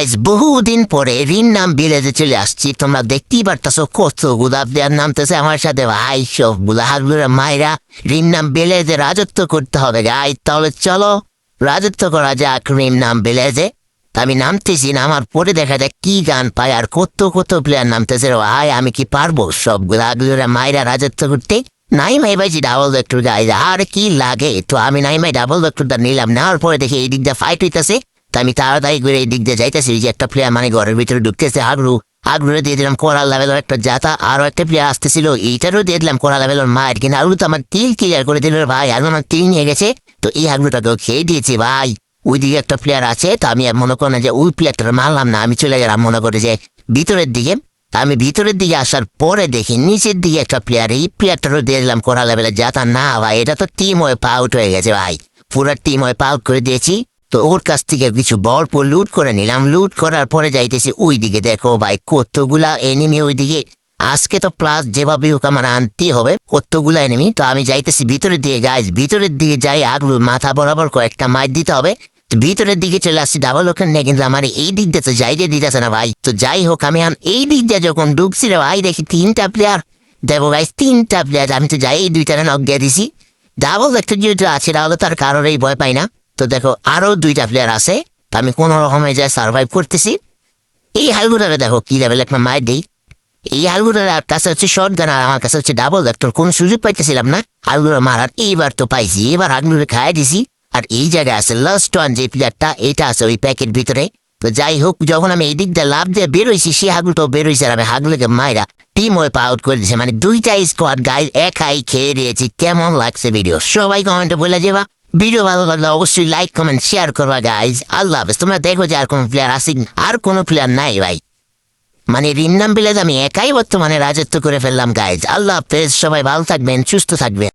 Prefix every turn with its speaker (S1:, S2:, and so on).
S1: Guys বহুদিন পরে রিন নাম বিলেজে চলে আসছি। তোমরা দেখতেই পারতাছো কত গুলাব দেওয়ার নামতেছে আমার সাথে। ভাই, সব গুলাহাগুলোর মায়েরা রিন নাম বিলেজে রাজত্ব করতে হবে গাই। তাহলে চলো, রাজত্ব করা যাক রিম নাম বিলেজে আমি নামতেছি না, আমার পরে দেখা যাক কি গান পায় আর কত কত প্লেয়ার নামতেছে ভাই, আমি কি পারব? সব গুলাগুলোর মায়েরা রাজত্ব করতে? নাই মাই ভাইছি ডাবল ভেক্টর গাইজ, আর কি লাগে? তো আমি নাই মাই ডাবল ভেক্টরটা নিলাম, নেওয়ার পরে দেখি এই দিকটা ফাইট হইতাছে। তো আমি তাড়াতাড়ি করে এই দিক দিয়ে যাইতেছি, যে একটা প্লেয়ার মানে ঘরের ভিতরে ঢুকতেছে আগরু আগরুরে দিয়ে দিলাম কোরা লেভেলের একটা জাতা আরও একটা প্লেয়ার আসতেছিল, এইটারও দিয়ে দিলাম কোরা লেভেলের মায়ের কিন্তু আগরু তো আমার তিল ক্লিয়ার করে দিল ভাই আর আমার তিল নিয়ে গেছে। তো এই আগরুটাকেও খেয়ে দিয়েছি ভাই। ওই দিকে একটা প্লেয়ার আছে, তো আমি মনে করি না যে ওই প্লেয়ারটা মারলাম না, আমি চলে গেলাম মনে করি যে ভিতরের দিকে। আমি ভিতরের দিকে আসার পরে দেখি নিচের দিকে একটা প্লেয়ার এই প্লেয়ারটারও দিয়ে দিলাম কোরা লেভেলের জাতা। না ভাই, এটা তো টিম হয়ে পাউট হয়ে গেছে ভাই। পুরো টিম হয়ে পাউট করে দিয়েছি। তো ওর কাছ থেকে কিছু বরপ লুট করে নিলাম। লুট করার পরে যাইতেছি ওই দিকে দেখো ভাই, কতগুলা এনিমি ওই দিকে আজকে তো প্লাস যেভাবে হোক আমার আনতে হবে, কতগুলা এনিমি তো আমি যাইতেছি ভিতরের দিকে। গাইজ ভিতরের দিকে যাই আগলু মাথা বরাবর কয়েকটা মাইর দিতে হবে। ভিতরের দিকে চলে আসছি ডাবল ওখান নিয়ে। কিন্তু আমার এই দিক দিয়ে তো যাইতে দিতেছে না ভাই। তো যাই হোক, আমি এই দিক দিয়ে যখন ডুবছি রে ভাই, দেখি তিনটা প্লেয়ার দেখো ভাই তিনটা প্লেয়ার আমি তো যাই, এই দুইটা নক দিছি। ডাবল একটা যেহেতু আছে, তাহলে তার কারোরই ভয় পাই না। তো দেখো, আরও দুইটা প্লেয়ার আছে, তো আমি কোনো রকমে যা সার্ভাইভ করতেছি, এই হালগুটারে দেখো কি লেভেল একটা মাইর দিই। এই হালগুটার কাছে হচ্ছে শর্ট গান আর আমার কাছে হচ্ছে ডাবল ভেক্টর কোনো সুযোগ পাইতেছিলাম না। হালগুলো মারার এইবার তো পাইছি, এবার হালগুলো খাই দিছি। আর এই জায়গায় আছে লাস্ট ওয়ান যে প্লেয়ারটা এটা আছে ওই প্যাকেট ভিতরে। তো যাই হোক, যখন আমি এই দিক দিয়ে লাভ দিয়ে বেরোইছি, সে হাগুলটাও বেরোইছে আর আমি হাগুলোকে মাইরা টিম ওয়েপ আউট করে দিয়েছে মানে দুইটা স্কোয়াড গাই একাই খেয়ে দিয়েছি, কেমন লাগছে ভিডিও সবাই কমেন্টে বলে যাবা। ভিডিও ভালো লাগলে অবশ্যই লাইক কমেন্ট শেয়ার করবা গাইজ আল্লাহ হাফেজ। তোমরা দেখো যে আর কোনো প্লেয়ার আসি আর কোনো প্লেয়ার নাই, ভাই। মানে রিন্নাম বিলেজ আমি একাই বর্তমানে রাজত্ব করে ফেললাম গাইজ আল্লাহ হাফেজ। সবাই ভালো থাকবেন, সুস্থ থাকবেন।